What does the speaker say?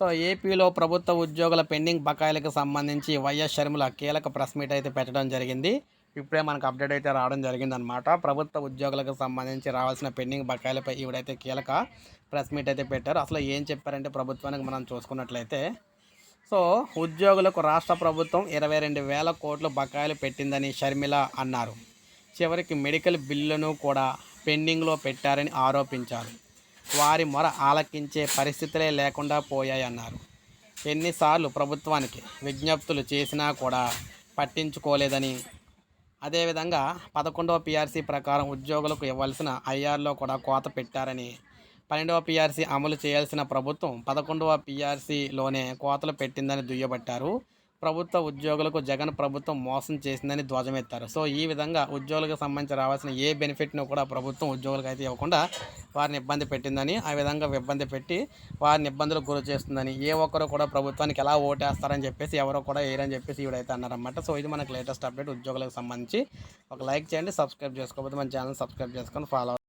So ఏపీలో ప్రభుత్వ ఉద్యోగుల పెండింగ్ బకాయిలకు సంబంధించి వైఎస్ షర్మిల కీలక ప్రెస్ మీట్ అయితే పెట్టడం జరిగింది. ఇప్పుడే మనకు అప్డేట్ అయితే రావడం జరిగిందనమాట ప్రభుత్వ ఉద్యోగులకు సంబంధించి రావాల్సిన పెండింగ్ బకాయిలపై ఈవిడైతే కీలక ప్రెస్ మీట్ అయితే పెట్టారు. అసలు ఏం చెప్పారంటే ప్రభుత్వానికి మనం చూసుకున్నట్లయితే సో ఉద్యోగులకు రాష్ట్ర ప్రభుత్వం ఇరవై రెండు వేల కోట్లు బకాయిలు పెట్టిందని షర్మిల అన్నారు. చివరికి మెడికల్ బిల్లును కూడా పెండింగ్లో పెట్టారని ఆరోపించారు. వారి మొర ఆలకించే పరిస్థితులే లేకుండా పోయాయన్నారు ఎన్నిసార్లు ప్రభుత్వానికి విజ్ఞప్తులు చేసినా కూడా పట్టించుకోలేదని. అదేవిధంగా పదకొండవ పిఆర్సీ ప్రకారం ఉద్యోగులకు ఇవ్వాల్సిన ఐఆర్లో కూడా కోత పెట్టారని పన్నెండవ పీఆర్సీ అమలు చేయాల్సిన ప్రభుత్వం పదకొండవ పిఆర్సీలోనే కోతలు పెట్టిందని దుయ్యబట్టారు. ప్రభుత్వ ఉద్యోగులకు జగన్ ప్రభుత్వం మోసం చేసిందని ధ్వజమెత్తారు. సో ఈ విధంగా ఉద్యోగులకు సంబంధించి రావాల్సిన ఏ బెనిఫిట్ను కూడా ప్రభుత్వం ఉద్యోగులకు అయితే ఇవ్వకుండా వారిని ఇబ్బంది పెట్టిందని ఆ విధంగా ఇబ్బంది పెట్టి వారిని ఇబ్బందులకు గురి చేస్తుందని ఏ ఒక్కరు కూడా ప్రభుత్వానికి ఎలా ఓటేస్తారని చెప్పేసి ఎవరో కూడా వేయరని చెప్పేసి ఈవిడైతే అన్నారన్నమాట. సో ఇది మనకు లేటెస్ట్ అప్డేట్. ఉద్యోగులకు సంబంధించి ఒక లైక్ చేయండి సబ్స్క్రైబ్ చేసుకోకపోతే మన ఛానల్ సబ్స్క్రైబ్ చేసుకొని ఫాలో